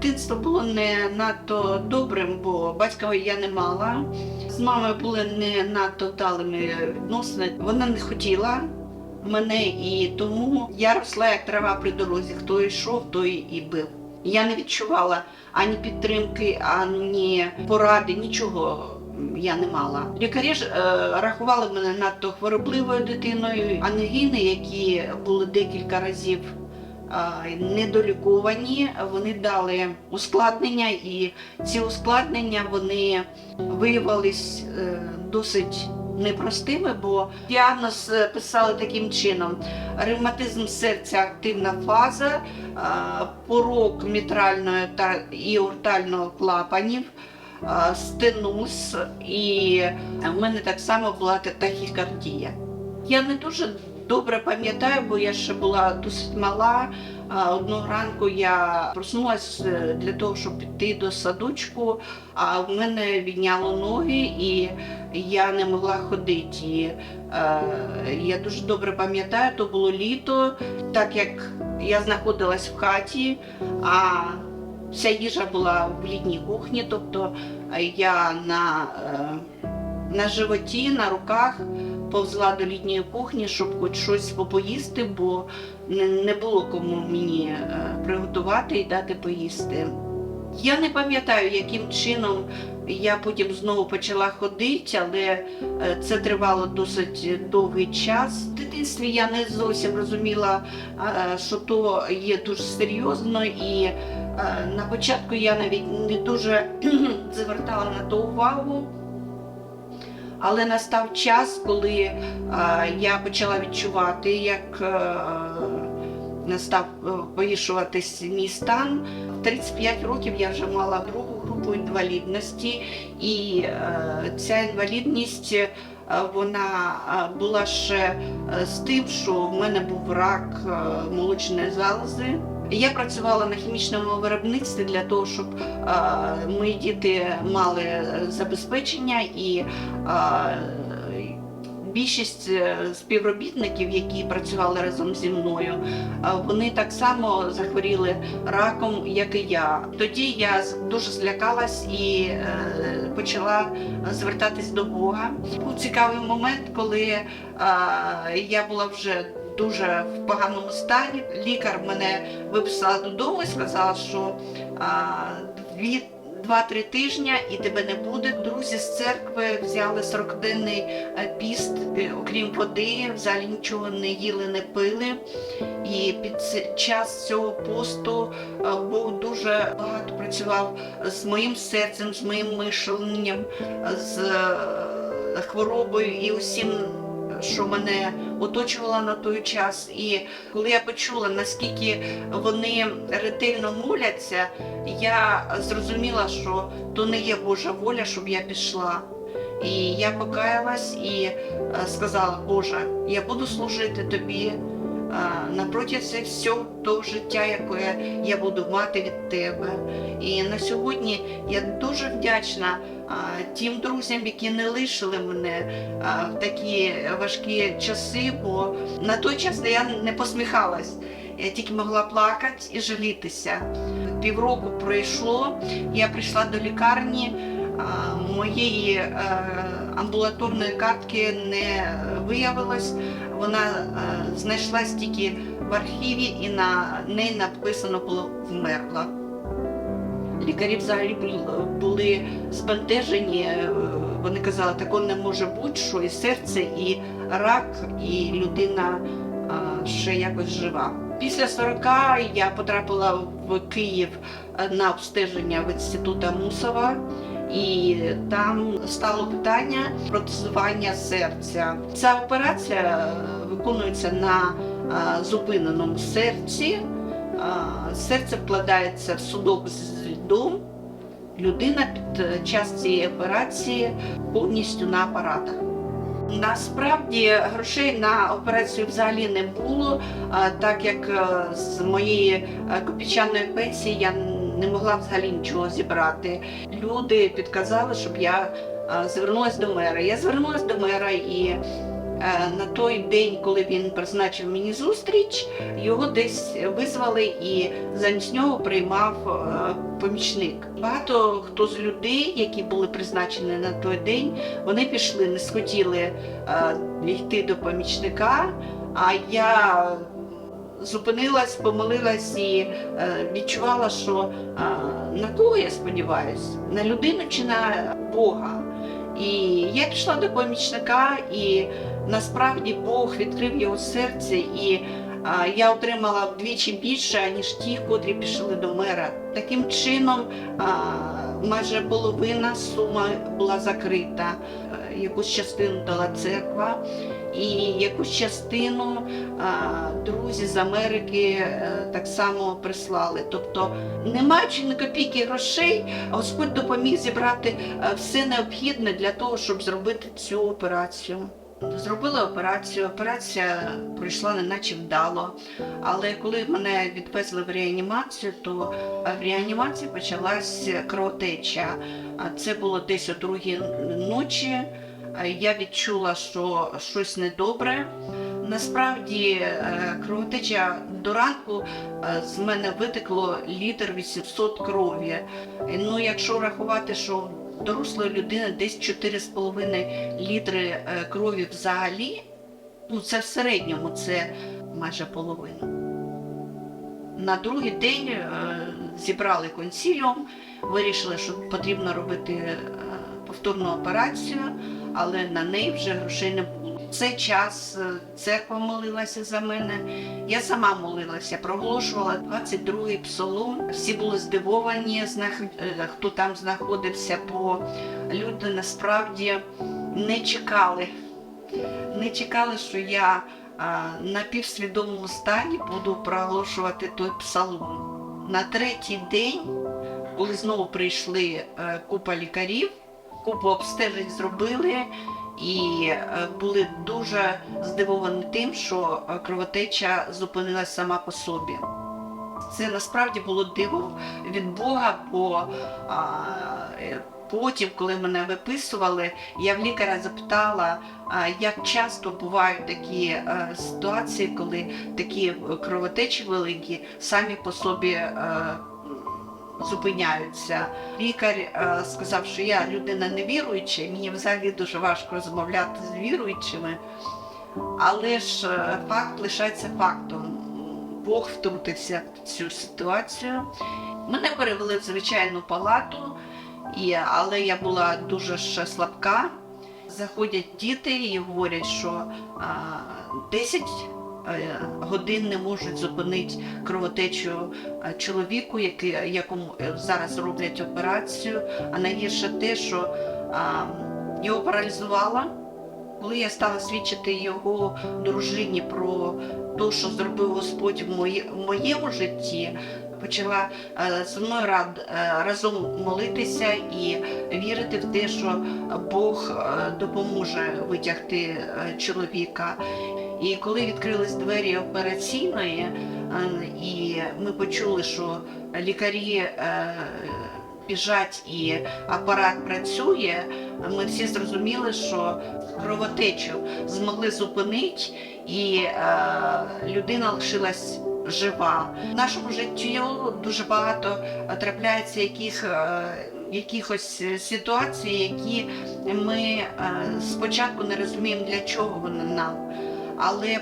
Дитинство було не надто добрим, бо батька я не мала. З мамою були не надто вдалими відносини. Вона не хотіла мене, і тому я росла як трава при дорозі. Хто йшов, той і бив. Я не відчувала ані підтримки, ані поради, нічого я не мала. Лікарі ж е, рахували мене надто хворобливою дитиною. Ангіни, які були декілька разів недоліковані, вони дали ускладнення, і ці ускладнення вони виявились е, досить непростими, бо діагноз е, писали таким чином: ревматизм серця, активна фаза, порок мітрального та і ортального клапанів. Стенуз, і в мене так само була тахікардія. Я не дуже добре пам'ятаю, бо я ще була досить мала. Одного ранку я проснулася для того, щоб піти до садочку, а в мене відняло ноги і я не могла ходити. І, е, я дуже добре пам'ятаю, то було літо, так як я знаходилась в хаті, а вся їжа була в літній кухні, тобто е, я на, е, на животі, на руках повзла до літньої кухні, щоб хоч щось попоїсти, бо не, було кому мені е, приготувати і дати поїсти. Я не пам'ятаю, яким чином я потім знову почала ходити, але е, це тривало досить довгий час. В дитинстві я не зовсім розуміла, е, що то є дуже серйозно, і на початку я навіть не дуже звертала на то увагу. Але настав час, коли е, я почала відчувати, як е, став е, погіршуватись мій стан. 35 років я вже мала другу групу інвалідності, і ця інвалідність вона е, була ще е, з тим, що в мене був рак е, молочної залози. Я працювала на хімічному виробництві для того, щоб е, мої діти мали забезпечення і е, більшість е, співробітників, які працювали разом зі мною, е, вони так само захворіли раком, як і я. Тоді я дуже злякалась і е, почала звертатись до Бога. Був цікавий момент, коли я була вже дуже в поганому стані. Лікар мене виписала додому і сказала, що а, дві. Два-три тижні і тебе не буде. Друзі з церкви взяли 40-денний е, піст, е, окрім води, взагалі нічого не їли, не пили. І під час цього посту е, Бог дуже багато працював з моїм серцем, з моїм мишленням, з хворобою і усім що мене оточувала на той час. І коли я почула, наскільки вони ретельно моляться, я зрозуміла, що то не є Божа воля, щоб я пішла. І я покаялась і е, сказала, Боже, я буду служити тобі на протязі всього того життя, яке я буду мати від тебе. І на сьогодні я дуже вдячна тим друзям, які не лишили мене в такі важкі часи, бо на той час я не посміхалась. Я тільки могла плакати і жалітися. Півроку пройшло, я прийшла до лікарні, моєї е, амбулаторної картки не виявилось. Вона е, знайшлась тільки в архіві і на неї написано було вмерла. Лікарі взагалі були збентежені. е, Вони казали, такого не може бути, що і серце, і рак, і людина ще якось жива. Після 40 я потрапила в Київ на обстеження в інституту Мусова. І там стало питання протезування серця. Ця операція е, виконується на е, зупиненому серці. Е, Серце вкладається в судок з льдом. Людина під час цієї операції повністю на апаратах. Насправді грошей на операцію взагалі не було, так як з моєї копійчаної пенсії я не могла взагалі нічого зібрати. Люди підказали, щоб я е, звернулася до мера. Я звернулася до мера і Е, На той день, коли він призначив мені зустріч, його десь визвали і замість нього приймав е, помічник. Багато хто з людей, які були призначені на той день, вони пішли, не схотіли йти до помічника. А я зупинилась, помолилась і е, відчувала, що е, на кого я сподіваюся? На людину чи на Бога? І я пішла до помічника, і насправді Бог відкрив його серце, і а, я отримала вдвічі більше, ніж ті, котрі пішли до мера. Таким чином, майже половина суми була закрита. Е, Якусь частину дала церква, і якусь частину друзі з Америки е, так само прислали. Тобто, не маючи ні копійки грошей, Господь допоміг зібрати е, все необхідне для того, щоб зробити цю операцію. Зробили операцію, операція пройшла неначе вдало. Але коли мене відвезли в реанімацію, то е, в реанімації почалась кровотеча. А Це було десь о другій ночі. Е, Я відчула, що щось недобре. Насправді е, кровотеча до ранку е, з мене витекло літр 800 крові. Ну, якщо рахувати, що дорослої людини десь 4,5 літри крові взагалі, ну це в середньому це майже половина. На другий день зібрали консіліум, вирішили, що потрібно робити повторну операцію, але на неї вже грошей не було. Цей час е, церква молилася за мене. Я сама молилася, проголошувала 22-й псалом. Всі були здивовані, е, хто там знаходився, бо люди насправді не чекали. Не чекали, що я на півсвідомому стані буду проголошувати той псалом. На третій день, коли знову прийшли е, купа лікарів, купу обстежень зробили і е, були дуже здивовані тим, що е, кровотеча зупинилась сама по собі. Це насправді було диво від Бога, бо а, е, потім, коли мене виписували, я в лікаря запитала, а, як часто бувають такі е, ситуації, коли такі кровотечі великі самі по собі. е, Зупиняються. Лікар е, сказав, що я людина невіруюча, і мені взагалі дуже важко розмовляти з віруючими. Але ж е, факт лишається фактом. Бог втрутився в цю ситуацію. Мене перевели в звичайну палату, але я була дуже ще слабка. Заходять діти і говорять, що а, 10 е, годин не можуть зупинити кровотечу е, чоловіку, якому е, зараз роблять операцію. А найгірше те, що його паралізувало. Коли я стала свідчити його дружині про те, що зробив Господь в, моєму житті, почала е, зі мною е, разом молитися і вірити в те, що Бог е, допоможе витягти е, чоловіка. І коли відкрились двері операційної, е, і ми почули, що лікарі е, біжать і апарат працює, ми всі зрозуміли, що кровотечу змогли зупинити, і е, людина лишилась жива. В нашому житті дуже багато трапляється яких, якихось ситуацій, які ми спочатку не розуміємо, для чого вони нам. Але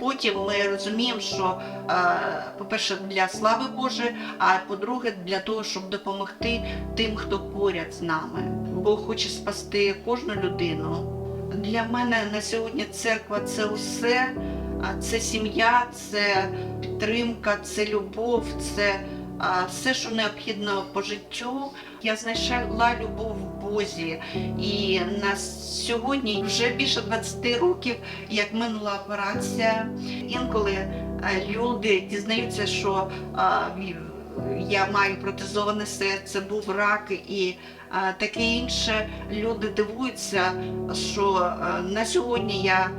потім ми розуміємо, що, е, по-перше, для слави Божої, а по-друге, для того, щоб допомогти тим, хто поряд з нами. Бог хоче спасти кожну людину. Для мене на сьогодні церква це усе. Це сім'я, це підтримка, це любов, це все, що необхідно по життю. Я знайшла любов в Бозі. І на сьогодні вже більше 20 років, як минула операція. Інколи е, люди дізнаються, що я маю протезоване серце, був рак і таке інше. Люди дивуються, що на сьогодні я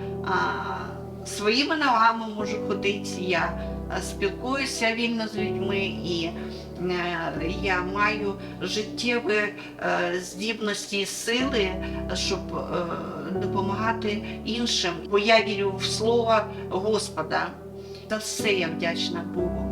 своїми ногами можу ходити. Я спілкуюся вільно з людьми і е, я маю життєві е, здібності і сили, щоб е, допомагати іншим, бо я вірю в слово Господа. За все я вдячна Богу.